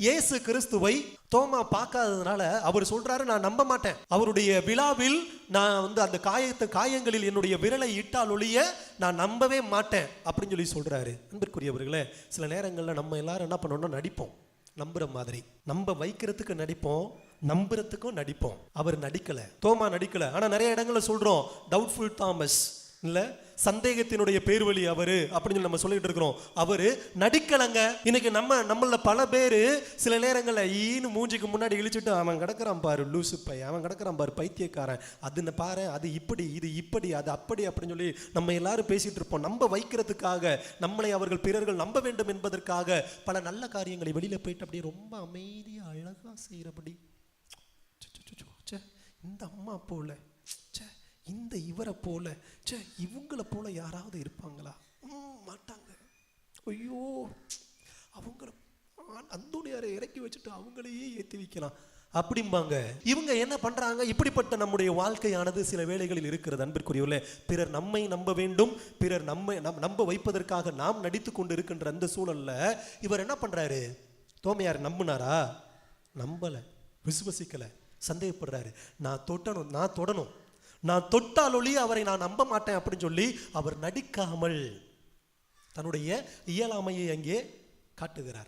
இயேசு கிறிஸ்துவை தோமா பார்க்காததுனால அவர் சொல்றாரு நான் நம்ப மாட்டேன். அவருடைய விழாவில் நான் வந்து அந்த காயத்தை காயங்களில் என்னுடைய விரலை இட்டால் ஒழிய நான் நம்பவே மாட்டேன் அப்படின்னு சொல்லி சொல்றாரு. அன்பிற்குரியவர்களே சில நேரங்களில் நம்ம எல்லாரும் என்ன பண்ணோம்னா நடிப்போம். நம்புற மாதிரி. நம்ப வைக்கிறதுக்கு நடிப்போம் நம்புறதுக்கும் நடிப்போம். அவர் நடிக்கல. தோமா நடிக்கல. ஆனா நிறைய இடங்கள்ல சொல்றோம் டவுட்ஃபுல் தாமஸ் இல்லை சந்தேகத்தினுடைய பேர்வழி அவரு அப்படின்னு சொல்லி நம்ம சொல்லிட்டு இருக்கிறோம். அவரு நடிக்கலங்க. இன்னைக்கு நம்ம நம்மள பல பேர் சில நேரங்களில் ஈன்னு மூஞ்சிக்கு முன்னாடி இழிச்சிட்டு அவன் கிடக்கிறான் பாரு லூசு பை அவன் கிடக்கிறான் பாரு பைத்தியக்காரன். அது பாரு அது இப்படி இது இப்படி அது அப்படி அப்படின்னு சொல்லி நம்ம எல்லாரும் பேசிட்டு இருப்போம். நம்ப வைக்கிறதுக்காக நம்மளை அவர்கள் பிறர்கள் நம்ப வேண்டும் என்பதற்காக பல நல்ல காரியங்களை வெளியில போயிட்டு அப்படியே ரொம்ப அமைதியாக அழகாக செய்கிறபடி ச்சே, ச்சே, இந்த அம்மா போல. ச்சே, இந்த இவரை போல ச்சே இவங்கள போல யாராவது இருப்பாங்களா? மாட்டாங்க. ஐயோ அவங்கள அந்தோனியாரை இறக்கி வச்சுட்டு அவங்களையே ஏற்றி வைக்கலாம். அப்படிம்பாங்க. இவங்க என்ன பண்றாங்க? இப்படிப்பட்ட நம்முடைய வாழ்க்கையானது சில வேளைகளில் இருக்கிறது அன்பிற்குரியவர்களே. பிறர் நம்மை நம்ப வேண்டும். பிறர் நம்மை நம் நம்ப வைப்பதற்காக நாம் நடித்து கொண்டு இருக்கின்ற அந்த சூழல்ல இவர் என்ன பண்றாரு? தோமையார் நம்பினாரா? நம்பலை. விசுவசிக்கல. சந்தேகப்படுறாரு. நான் தொட்டணும் நான் தொடணும். நான் தொட்டால் ஒளி அவரை நான் நம்ப மாட்டேன் அப்படின்னு சொல்லி அவர் நடிக்காமல் தன்னுடைய இயலாமையை அங்கே காட்டுகிறார்.